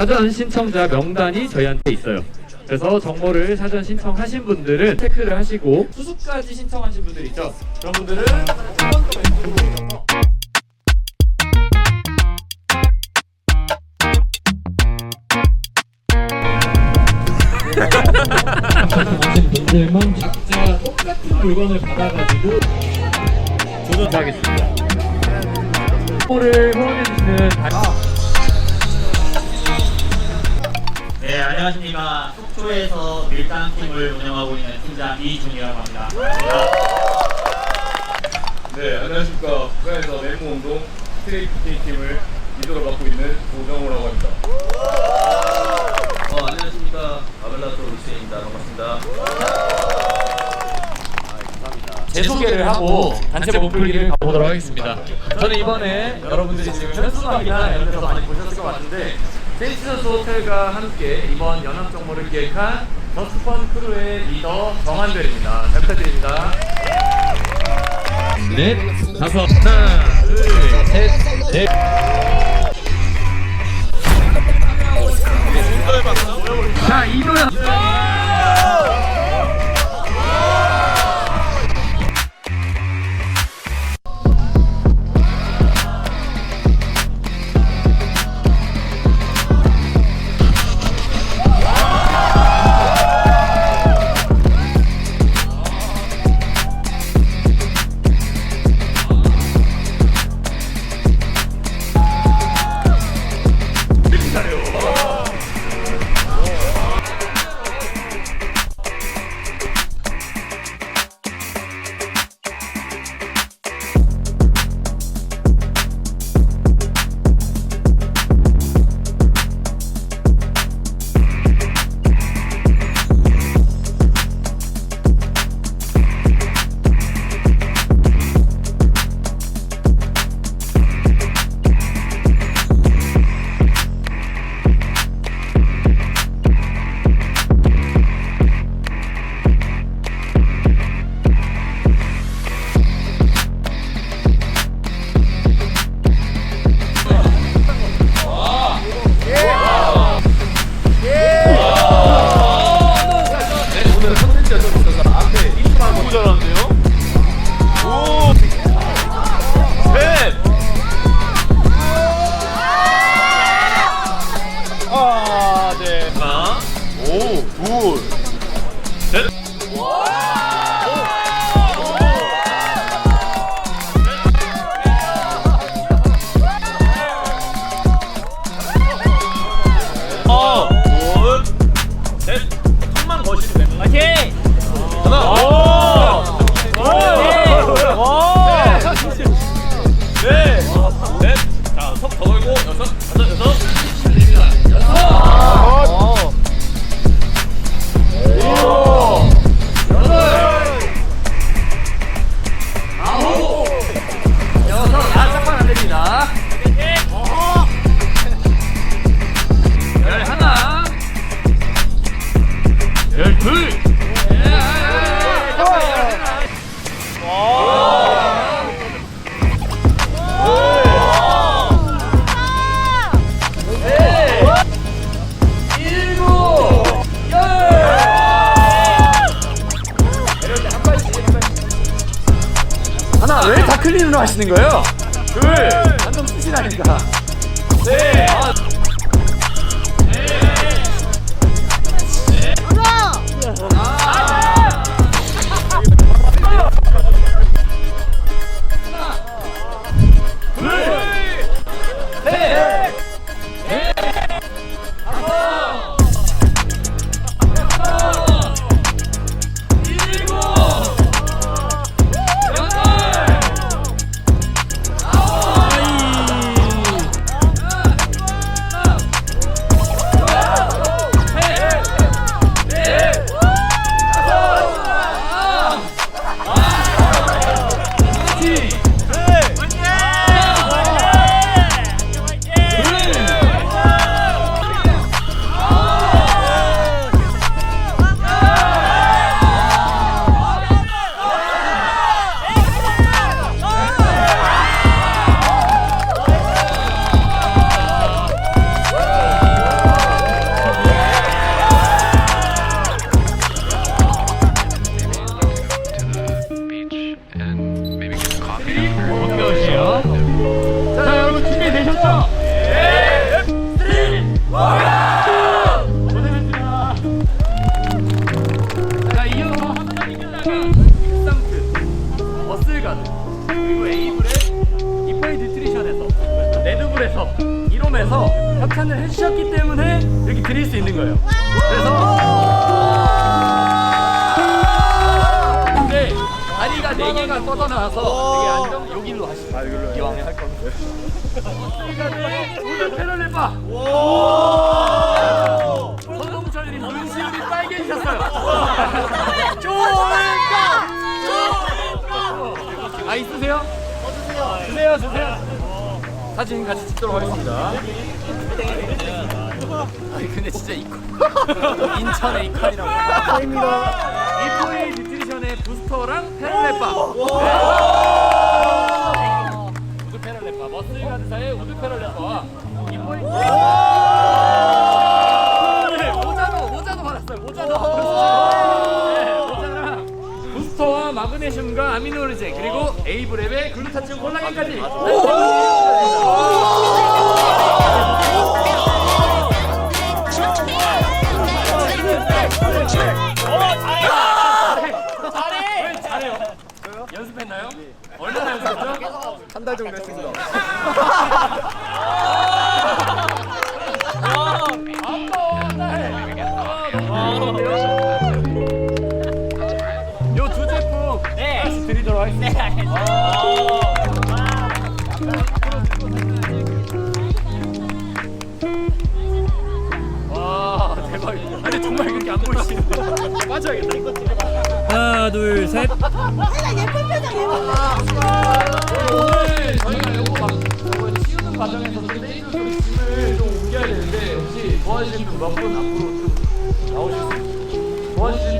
사전 신청자 명단이 저희한테 있어요. 그래서 정보를 사전 신청하신 분들은 체크를 하시고 수수까지 신청하신 분들 있죠. 그런 분들은 한 번 더 분들만 각자 똑같은 물건을 받아가지고 조절하겠습니다. 정보를 후원해주시는 다- 안녕하십니까. 속초에서 밀당팀을 운영하고 있는 팀장 이준이라고 합니다. 네, 안녕하십니까. 북한에서 내무 운동 스트레이트 팀을 리더로 맡고 있는 고정우라고 합니다. 어, 안녕하십니까. 아벨라토 루시입니다. 반갑습니다. 제 소개를 하고 단체 몸풀기를 가보도록 하겠습니다. 저는 이번에 여러분들이 지금 현수막이나 이런 데서 많이 보셨을 것 같은데 세이치선스 호텔과 함께 이번 연합 정모를 기획한 더스펀 크루의 리더 정한별입니다. 잘 부탁드립니다. 넷, 다섯, 하나, 둘, 셋, 넷. 자, 이도현. 클린으로 하시는 거예요? 둘, 한점 쓰시라니까. 네. 아, 아. 서울에서 이롬에서 협찬을 해주셨기 때문에 이렇게 드릴 수 있는 거예요. 그래서 근데 다리가 네 개가 뻗어나와서 되게 안정 여기로 하시죠. 아, 여기로 이왕에 할 건데. 어떻게 우리 패널 해봐. 서동철이 눈시울이 빨개지셨어요. 좋은가? 좋은가? 아 있으세요? 주세요, 주세요. 사진 같이 찍도록 하겠습니다. 아니 근데 진짜 이퀄 인천의 이퀄이라고. 입니다. 이코이 뉴트리션의 부스터랑 페럴레바. 우드 페럴레바. 머슬 가드사의 우드 페럴레바와 이코이. 네, 모자도 모자도 받았어요. 모자도. 네, 모자랑 부스터와 마그네슘과 아미노르제 그리고 에이브랩의 글루타치온 콜라겐까지. 연습했나요? 얼마나 연습했죠? 한 달 정도 했습니다. 아니 정말 그렇게 안 보이시는데 빠져야겠다. 이거 하나 둘 셋. 예쁜 표정 예쁜 오늘 저희가 이거 막 이거 치우는 과정에서 스테이크 짐을 좀 옮겨야 되는데 혹시 도와주실 분몇분 앞으로 좀 나오실 수 있어요? 도와주실